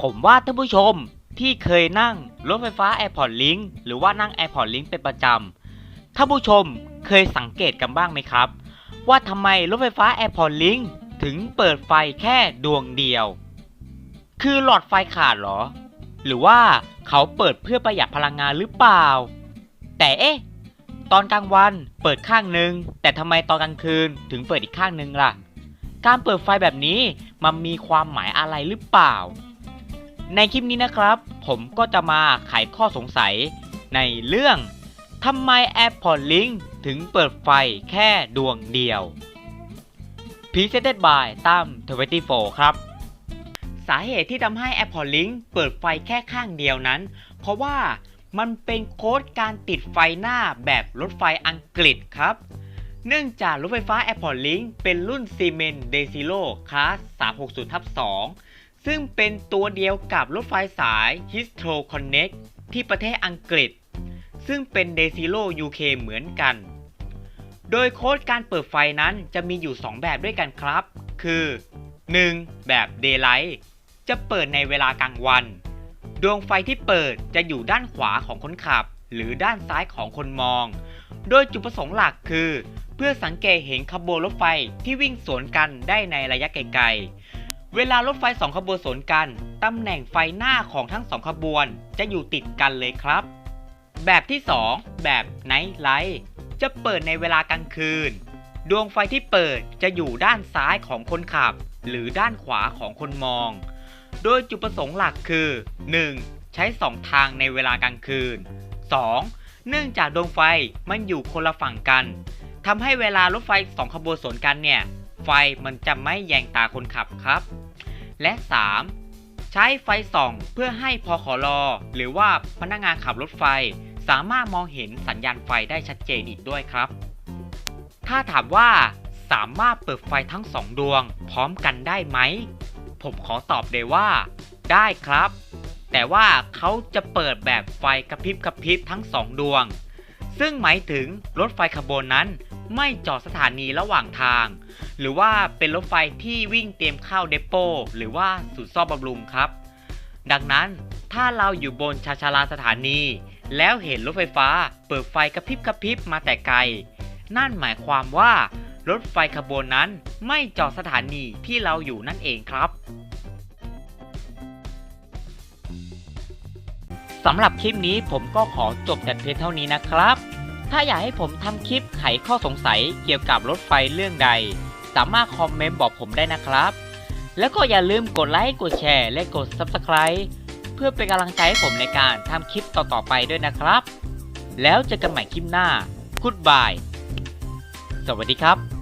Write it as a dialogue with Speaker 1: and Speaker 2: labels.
Speaker 1: ผมว่าท่านผู้ชมที่เคยนั่งรถไฟฟ้า Airport Link หรือว่านั่ง Airport Link เป็นประจำท่านผู้ชมเคยสังเกตกันบ้างไหมครับ ว่าทำไมรถไฟฟ้า Airport Link ถึงเปิดไฟแค่ดวงเดียว คือหลอดไฟขาดเหรอ หรือว่าเขาเปิดเพื่อประหยัดพลังงานหรือเปล่า แต่เอ๊ะ ตอนกลางวันเปิดข้างหนึ่งแต่ทำไมตอนกลางคืนถึงเปิดอีกข้างหนึ่งล่ะ การเปิดไฟแบบนี้มันมีความหมายอะไรหรือเปล่า ในคลิปนี้นะครับ ผมก็จะมาไขข้อสงสัยในเรื่องทำไม Airport Link ถึงเปิดไฟแค่ดวงเดียว Presented by ตั้ม24 ครับ สาเหตุที่ทำให้ Airport Link เปิดไฟแค่ข้างเดียวนั้น เพราะว่ามันเป็นโค้ดการติดไฟหน้าแบบรถไฟอังกฤษครับ เนื่องจากรถไฟฟ้า Airport Link เป็นรุ่น Siemens d e s i l o Class 360ทับ2 ซึ่งเป็นตัวเดียวกับรถไฟสาย Heathrow Connect ที่ประเทศอังกฤษ ซึ่งเป็น d e s i l o UK เหมือนกัน โดยโค้ดการเปิดไฟนั้นจะมีอยู่ 2 แบบด้วยกันครับ คือ 1. แบบ Daylight จะเปิดในเวลากลางวัน ดวงไฟที่เปิดจะอยู่ด้านขวาของคนขับ หรือด้านซ้ายของคนมอง โดยจุดประสงค์หลักคือ เพื่อสังเกตเห็นขบวนรถไฟที่วิ่งสวนกันได้ในระยะไกลๆ เวลารถไฟสองขบวนสวนกัน ตำแหน่งไฟหน้าของทั้งสองขบวนจะอยู่ติดกันเลยครับ แบบที่ 2 แบบ Night Light จะเปิดในเวลากลางคืน ดวงไฟที่เปิดจะอยู่ด้านซ้ายของคนขับ หรือด้านขวาของคนมอง โดยจุดประสงค์หลักคือ 1. ใช้สองทางในเวลากลางคืน 2. เนื่องจากดวงไฟมันอยู่คนละฝั่งกันทำให้เวลารถไฟสองขบวนสวนกันเนี่ย ไฟมันจะไม่แยงตาคนขับครับ และ 3. ใช้ไฟส่องเพื่อให้พอขอรอหรือว่าพนักงานขับรถไฟ สามารถมองเห็นสัญญาณไฟได้ชัดเจนอีกด้วยครับ ถ้าถามว่าสามารถเปิดไฟทั้งสองดวง พร้อมกันได้ไหม ผมขอตอบเลยว่า ได้ครับ แต่ว่าเขาจะเปิดแบบไฟกระพริบกระพริบทั้งสองดวง ซึ่งหมายถึงรถไฟขบวนนั้น ไม่จอดสถานีระหว่างทาง หรือว่าเป็นรถไฟที่วิ่งเตรียมเข้าเดโปหรือว่าศูนย์ซ่อมบำรุงครับ ดังนั้นถ้าเราอยู่บนชาชาลาสถานี แล้วเห็นรถไฟฟ้าเปิดไฟกระพริบกระพริบมาแต่ไกล นั่นหมายความว่ารถไฟขบวนนั้นไม่จอดสถานีที่เราอยู่นั่นเองครับสำหรับคลิปนี้ผมก็ขอจบแต่เพียงเท่านี้นะครับ ถ้าอยากให้ผมทำคลิปไขข้อสงสัยเกี่ยวกับรถไฟเรื่องใด สามารถคอมเมนต์บอกผมได้นะครับ แล้วก็อย่าลืมกดไลค์ กดแชร์ และกด Subscribe เพื่อเป็นกำลังใจให้ผมในการทำคลิปต่อๆไปด้วยนะครับ แล้วเจอกันใหม่คลิปหน้า Goodbye สวัสดีครับ